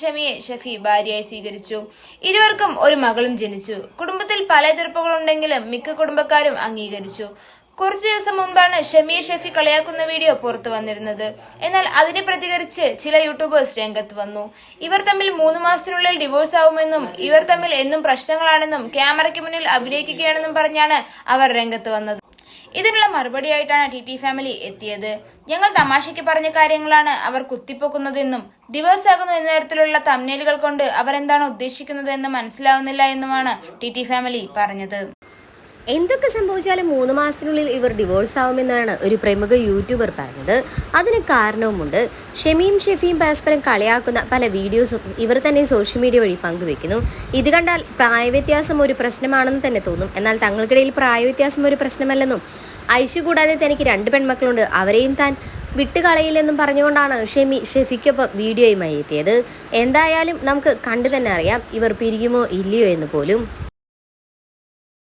ഷമിയെ ഷഫി ഭാര്യയായി സ്വീകരിച്ചു. ഇരുവർക്കും ഒരു മകളും ജനിച്ചു. കുടുംബത്തിൽ പല എതിർപ്പുകളുണ്ടെങ്കിലും മിക്ക കുടുംബക്കാരും അംഗീകരിച്ചു. കുറച്ചു ദിവസം മുൻപാണ് ഷമിയെ ഷഫി കളിയാക്കുന്ന വീഡിയോ പുറത്തു വന്നിരുന്നത്. എന്നാൽ അതിനെ പ്രതികരിച്ച് ചില യൂട്യൂബേഴ്സ് രംഗത്ത് വന്നു. ഇവർ തമ്മിൽ മൂന്ന് മാസത്തിനുള്ളിൽ ഡിവോഴ്സ് ആവുമെന്നും ഇവർ തമ്മിൽ എന്നും പ്രശ്നങ്ങളാണെന്നും ക്യാമറയ്ക്ക് മുന്നിൽ അഭിനയിക്കുകയാണെന്നും പറഞ്ഞാണ് അവർ രംഗത്ത് വന്നത്. ഇതിനുള്ള മറുപടിയായിട്ടാണ് ടി ടി ഫാമിലി എത്തിയത്. ഞങ്ങൾ തമാശയ്ക്ക് പറഞ്ഞ കാര്യങ്ങളാണ് അവർ കുത്തിപ്പൊക്കുന്നതെന്നും ഡിവോഴ്സ് ആകുന്നു എന്ന തരത്തിലുള്ള തമ്നേലുകൾ കൊണ്ട് അവർ എന്താണ് ഉദ്ദേശിക്കുന്നത് എന്ന് മനസ്സിലാവുന്നില്ല എന്നുമാണ് ടി ടി ഫാമിലി പറഞ്ഞത്. എന്തൊക്കെ സംഭവിച്ചാലും മൂന്ന് മാസത്തിനുള്ളിൽ ഇവർ ഡിവോഴ്സ് ആവുമെന്നാണ് ഒരു പ്രമുഖ യൂട്യൂബർ പറഞ്ഞത്. അതിന് കാരണവുമുണ്ട്. ഷെമിയും ഷെഫിയും പരസ്പരം കളിയാക്കുന്ന പല വീഡിയോസും ഇവർ തന്നെ സോഷ്യൽ മീഡിയ വഴി പങ്കുവെക്കുന്നു. ഇത് കണ്ടാൽ പ്രായവ്യത്യാസം ഒരു പ്രശ്നമാണെന്ന് തന്നെ തോന്നും. എന്നാൽ തങ്ങൾക്കിടയിൽ പ്രായവ്യത്യാസം ഒരു പ്രശ്നമല്ലെന്നും ഐശു കൂടാതെ തനിക്ക് രണ്ട് പെൺമക്കളുണ്ട്. അവരെയും താൻ വിട്ടുകളയില്ലെന്നും പറഞ്ഞുകൊണ്ടാണ് ഷെമി ഷെഫിക്കൊപ്പം വീഡിയോയുമായി എത്തിയത്. എന്തായാലും നമുക്ക് കണ്ടു തന്നെ അറിയാം ഇവർ പിരിയുമോ ഇല്ലയോ എന്ന് പോലും.